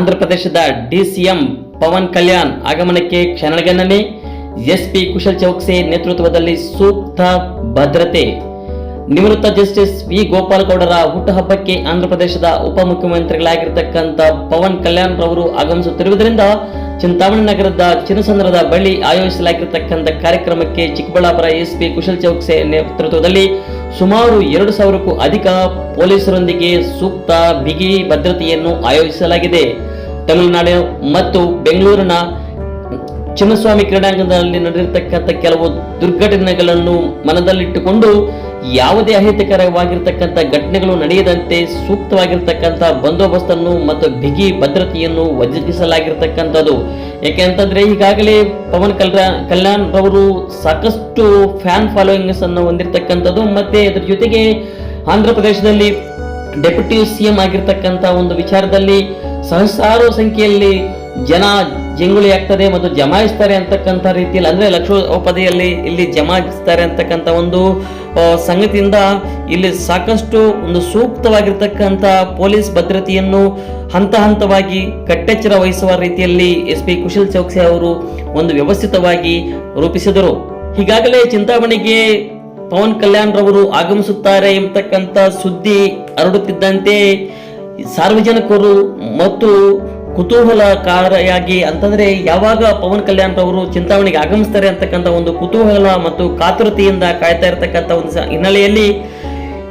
ಆಂಧ್ರ ಪ್ರದೇಶದ ಡಿಸಿಎಂ ಪವನ್ ಕಲ್ಯಾಣ್ ಆಗಮನಕ್ಕೆ ಕ್ಷಣಗಣನೆ. ಎಸ್ಪಿ ಕುಶಲ್ ಚೌಕ್ಸೆ ನೇತೃತ್ವದಲ್ಲಿ ಸೂಕ್ತ ಭದ್ರತೆ. ನಿವೃತ್ತ ಜಸ್ಟಿಸ್ ವಿ ಗೋಪಾಲಗೌಡರ ಹುಟ್ಟುಹಬ್ಬಕ್ಕೆ ಆಂಧ್ರಪ್ರದೇಶದ ಉಪಮುಖ್ಯಮಂತ್ರಿಗಳಾಗಿರ್ತಕ್ಕಂಥ ಪವನ್ ಕಲ್ಯಾಣ್ ರವರು ಆಗಮಿಸುತ್ತಿರುವುದರಿಂದ ಚಿಂತಾಮಣಿ ನಗರದ ಚಿನ್ನಸಂದ್ರದ ಬಳಿ ಆಯೋಜಿಸಲಾಗಿರತಕ್ಕಂಥ ಕಾರ್ಯಕ್ರಮಕ್ಕೆ ಚಿಕ್ಕಬಳ್ಳಾಪುರ ಎಸ್ಪಿ ಕುಶಲ್ ಚೌಕ್ಸೆ ನೇತೃತ್ವದಲ್ಲಿ ಸುಮಾರು ಎರಡು ಸಾವಿರಕ್ಕೂ ಅಧಿಕ ಪೊಲೀಸರೊಂದಿಗೆ ಸೂಕ್ತ ಬಿಗಿ ಭದ್ರತೆಯನ್ನು ಆಯೋಜಿಸಲಾಗಿದೆ. ತಮಿಳುನಾಡು ಮತ್ತು ಬೆಂಗಳೂರಿನ ಚಿನ್ನಸ್ವಾಮಿ ಕ್ರೀಡಾಂಗಣದಲ್ಲಿ ನಡೆದಿರ್ತಕ್ಕಂಥ ಕೆಲವು ದುರ್ಘಟನೆಗಳನ್ನು ಮನದಲ್ಲಿಟ್ಟುಕೊಂಡು ಯಾವುದೇ ಅಹಿತಕರವಾಗಿರ್ತಕ್ಕಂಥ ಘಟನೆಗಳು ನಡೆಯದಂತೆ ಸೂಕ್ತವಾಗಿರ್ತಕ್ಕಂಥ ಬಂದೋಬಸ್ತನ್ನು ಮತ್ತು ಬಿಗಿ ಭದ್ರತೆಯನ್ನು ಒದಗಿಸಲಾಗಿರ್ತಕ್ಕಂಥದ್ದು. ಯಾಕೆಂತಂದ್ರೆ ಈಗಾಗಲೇ ಪವನ್ ಕಲ್ಯಾಣ್ ಕಲ್ಯಾಣ್ ರವರು ಸಾಕಷ್ಟು ಫ್ಯಾನ್ ಫಾಲೋಯಿಂಗ್ಸ್ ಅನ್ನು ಹೊಂದಿರತಕ್ಕಂಥದ್ದು ಮತ್ತೆ ಅದರ ಜೊತೆಗೆ ಆಂಧ್ರ ಪ್ರದೇಶದಲ್ಲಿ ಡೆಪ್ಯೂಟಿ ಸಿಎಂ ಆಗಿರ್ತಕ್ಕಂಥ ಒಂದು ವಿಚಾರದಲ್ಲಿ ಸಹಸ್ರಾರು ಸಂಖ್ಯೆಯಲ್ಲಿ ಜನ ಜಂಗುಳಿ ಆಗ್ತದೆ ಮತ್ತು ಜಮಾಯಿಸ್ತಾರೆ ಅಂತಕ್ಕಂಥ ರೀತಿಯಲ್ಲಿ, ಅಂದ್ರೆ ಲಕ್ಷೋಪದಿಯಲ್ಲಿ ಇಲ್ಲಿ ಜಮಾಯಿಸ್ತಾರೆ ಅಂತಕ್ಕಂಥ ಒಂದು ಸಂಗತಿಯಿಂದ ಇಲ್ಲಿ ಸಾಕಷ್ಟು ಒಂದು ಸೂಕ್ತವಾಗಿರ್ತಕ್ಕಂಥ ಪೊಲೀಸ್ ಭದ್ರತೆಯನ್ನು ಹಂತ ಹಂತವಾಗಿ ಕಟ್ಟೆಚ್ಚರ ವಹಿಸುವ ರೀತಿಯಲ್ಲಿ ಎಸ್ ಪಿ ಕುಶಲ್ ಚೌಕ್ಸಿ ಅವರು ಒಂದು ವ್ಯವಸ್ಥಿತವಾಗಿ ರೂಪಿಸಿದರು. ಈಗಾಗಲೇ ಚಿಂತಾಮಣಿಗೆ ಪವನ್ ಕಲ್ಯಾಣ್ ರವರು ಆಗಮಿಸುತ್ತಾರೆ ಎಂಬತಕ್ಕಂಥ ಸುದ್ದಿ ಹರಡುತ್ತಿದ್ದಂತೆ ಸಾರ್ವಜನಿಕರು ಮತ್ತು ಕುತೂಹಲಕಾರಿಯಾಗಿ ಅಂತಂದ್ರೆ ಯಾವಾಗ ಪವನ್ ಕಲ್ಯಾಣ್ ರವರು ಚಿಂತಾಮಣಿಗೆ ಆಗಮಿಸ್ತಾರೆ ಅಂತಕ್ಕಂಥ ಒಂದು ಕುತೂಹಲ ಮತ್ತು ಕಾತುರತೆಯಿಂದ ಕಾಯ್ತಾ ಇರತಕ್ಕಂಥ ಒಂದು ಹಿನ್ನೆಲೆಯಲ್ಲಿ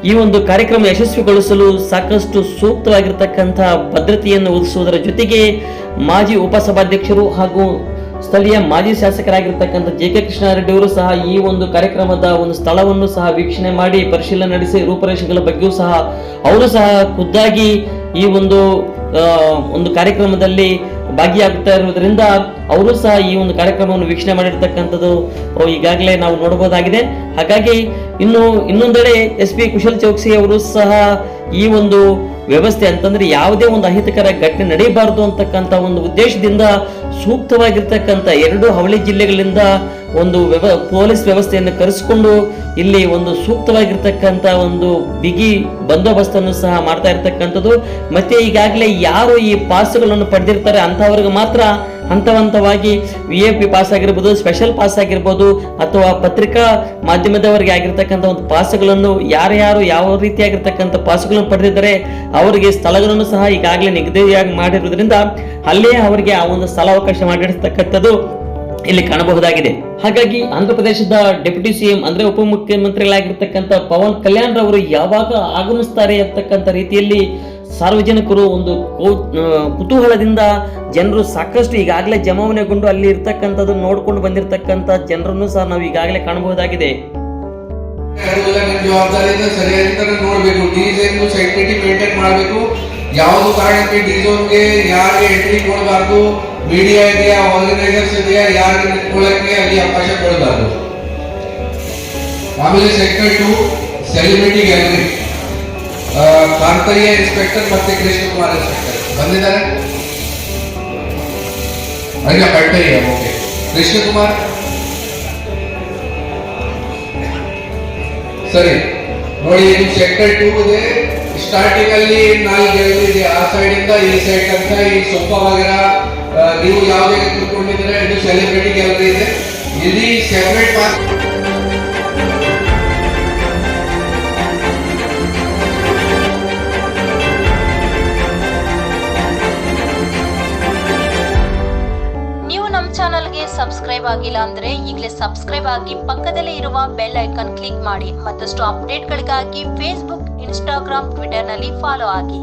ಈ ಒಂದು ಕಾರ್ಯಕ್ರಮ ಯಶಸ್ವಿಗೊಳಿಸಲು ಸಾಕಷ್ಟು ಸೂಕ್ತವಾಗಿರ್ತಕ್ಕಂಥ ಭದ್ರತೆಯನ್ನು ಒದಗಿಸುವುದರ ಜೊತೆಗೆ ಮಾಜಿ ಉಪಸಭಾಧ್ಯಕ್ಷರು ಹಾಗೂ ಸ್ಥಳೀಯ ಮಾಜಿ ಶಾಸಕರಾಗಿರ್ತಕ್ಕಂಥ ಜೆ ಕೆ ಕೃಷ್ಣಾರೆಡ್ಡಿ ಅವರು ಸಹ ಈ ಒಂದು ಕಾರ್ಯಕ್ರಮದ ಒಂದು ಸ್ಥಳವನ್ನು ಸಹ ವೀಕ್ಷಣೆ ಮಾಡಿ ಪರಿಶೀಲನೆ ನಡೆಸಿ ರೂಪರೇಷೆಗಳ ಬಗ್ಗೆಯೂ ಸಹ ಅವರು ಸಹ ಖುದ್ದಾಗಿ ಈ ಒಂದು ಒಂದು ಕಾರ್ಯಕ್ರಮದಲ್ಲಿ ಭಾಗಿಯಾಗುತ್ತಾ ಇರುವುದರಿಂದ ಅವರು ಸಹ ಈ ಒಂದು ಕಾರ್ಯಕ್ರಮವನ್ನು ವೀಕ್ಷಣೆ ಮಾಡಿರ್ತಕ್ಕಂಥದ್ದು ಈಗಾಗಲೇ ನಾವು ನೋಡಬಹುದಾಗಿದೆ. ಹಾಗಾಗಿ ಇನ್ನು ಇನ್ನೊಂದೆಡೆ ಎಸ್ ಪಿ ಕುಶಲ್ ಚೌಕ್ಸಿ ಅವರು ಸಹ ಈ ಒಂದು ವ್ಯವಸ್ಥೆ ಅಂತಂದ್ರೆ ಯಾವುದೇ ಒಂದು ಅಹಿತಕರ ಘಟನೆ ನಡೆಯಬಾರದು ಅಂತಕ್ಕಂಥ ಒಂದು ಉದ್ದೇಶದಿಂದ ಸೂಕ್ತವಾಗಿರ್ತಕ್ಕಂಥ ಎರಡು ಹವಳಿ ಜಿಲ್ಲೆಗಳಿಂದ ಒಂದು ವ್ಯವ ಪೊಲೀಸ್ ವ್ಯವಸ್ಥೆಯನ್ನು ಕರೆಸಿಕೊಂಡು ಇಲ್ಲಿ ಒಂದು ಸೂಕ್ತವಾಗಿರ್ತಕ್ಕಂಥ ಒಂದು ಬಿಗಿ ಬಂದೋಬಸ್ತನ್ನು ಸಹ ಮಾಡ್ತಾ ಇರ್ತಕ್ಕಂಥದ್ದು. ಮತ್ತೆ ಈಗಾಗಲೇ ಯಾರು ಈ ಪಾಸ್ಗಳನ್ನು ಪಡೆದಿರ್ತಾರೆ ಅಂಥವ್ರಿಗೆ ಮಾತ್ರ ಹಂತ ಹಂತವಾಗಿ ವಿ ಎ ಪಿ ಪಾಸ್ ಆಗಿರ್ಬೋದು ಸ್ಪೆಷಲ್ ಪಾಸ್ ಆಗಿರ್ಬೋದು, ಅಥವಾ ಪತ್ರಿಕಾ ಮಾಧ್ಯಮದವರಿಗೆ ಆಗಿರ್ತಕ್ಕಂಥ ಒಂದು ಪಾಸ್ಗಳನ್ನು ಯಾರ್ಯಾರು ಯಾವ ರೀತಿಯಾಗಿರ್ತಕ್ಕಂಥ ಪಾಸ್ಗಳನ್ನು ಪಡೆದಿದ್ದಾರೆ, ಅವರಿಗೆ ಸ್ಥಳಗಳನ್ನು ಸಹ ಈಗಾಗಲೇ ನಿಗದಿಯಾಗಿ ಮಾಡಿರುವುದರಿಂದ ಅಲ್ಲೇ ಅವರಿಗೆ ಆ ಒಂದು ಸ್ಥಳಾವಕಾಶ ಮಾಡಿರ್ತಕ್ಕಂಥದ್ದು. ಇಲ್ಲಿ ಕಾಣಬಹುದಾಗಿದೆ. ಹಾಗಾಗಿ ಆಂಧ್ರ ಪ್ರದೇಶದ ಡೆಪ್ಯೂಟಿ ಸಿಎಂ ಅಂದ್ರೆ ಉಪಮುಖ್ಯಮಂತ್ರಿಗಳಾಗಿರ್ತಕ್ಕಂಥ ಪವನ್ ಕಲ್ಯಾಣ್ ರವರು ಯಾವಾಗ ಆಗಮಿಸ್ತಾರೆ ಅಂತಕ್ಕಂಥ ರೀತಿಯಲ್ಲಿ ಸಾರ್ವಜನಿಕರು ಒಂದು ಕುತೂಹಲದಿಂದ ಜನರು ಸಾಕಷ್ಟು ಈಗಾಗಲೇ ಜಮಾವಣೆಗೊಂಡು ಅಲ್ಲಿ ಇರ್ತಕ್ಕಂಥದ್ದು ನೋಡ್ಕೊಂಡು ಬಂದಿರತಕ್ಕಂಥ ಜನರನ್ನು ಸಹ ನಾವು ಈಗಾಗಲೇ ಕಾಣಬಹುದಾಗಿದೆ. ಯಾವುದು ಕಾರಣಕ್ಕೆ ಡಿಸೋನ್ಗೆ ಯಾರಿಗೆ ಎಂಟ್ರಿ ಕೊಡಬಾರ್ದು? ಮೀಡಿಯಾ ಇದೆಯಾ ಆರ್ಗನೈಸರ್ಸ್ ಇದೆಯಾ ಯಾರಿಗೆ ನಿಂತ್ಕೊಳ್ಳಕ್ಕೆ ಅಲ್ಲಿ ಅವಕಾಶ ಕೊಡಬಾರ್ದು. ಆಮೇಲೆ to celebrity gallery Kanthaiah inspector ಮತ್ತೆ ಕೃಷ್ಣಕುಮಾರ್ ಇನ್ಸ್ಪೆಕ್ಟರ್ ಬಂದಿದ್ದಾರೆ? ಅಲ್ಲ ಕಟ್ಟಯ್ಯ ಓಕೆ ಕೃಷ್ಣಕುಮಾರ್ ಸರಿ. ನೋಡಿ ಇದು ಸೆಕ್ಟರ್ ಟೂ ಇದೆ. ಸ್ಟಾರ್ಟಿಂಗ್ ಅಲ್ಲಿ ನಾಲ್ಕು ಇದೆ. ಆ ಸೈಡ್ ಇಂದ ಈ ಸೈಡ್ ಅಂತ ಈ ಸೊಪ್ಪ ವಗರ ಆ, ನೀವು ಯಾವುದೇ ಕೂತ್ಕೊಂಡಿದ್ರೆ ಇದು ಸೆಲೆಬ್ರಿಟಿ ಗ್ಯಾಲರಿ ಇದೆ. ಇಲ್ಲಿ ಸೆಪರೇಟ್ ಪಾರ್ಕ್ ಚಾನಲ್ಗೆ ಸಬ್ಸ್ಕ್ರೈಬ್ ಆಗಿಲ್ಲ ಅಂದ್ರೆ ಈಗಲೇ ಸಬ್ಸ್ಕ್ರೈಬ್ ಆಗಿ ಪಕ್ಕದಲ್ಲೇ ಇರುವ ಬೆಲ್ ಐಕಾನ್ ಕ್ಲಿಕ್ ಮಾಡಿ ಮತ್ತಷ್ಟು ಅಪ್ಡೇಟ್ಗಳಿಗಾಗಿ ಫೇಸ್ಬುಕ್ ಇನ್ಸ್ಟಾಗ್ರಾಮ್ ಟ್ವಿಟರ್ನಲ್ಲಿ ಫಾಲೋ ಆಗಿ.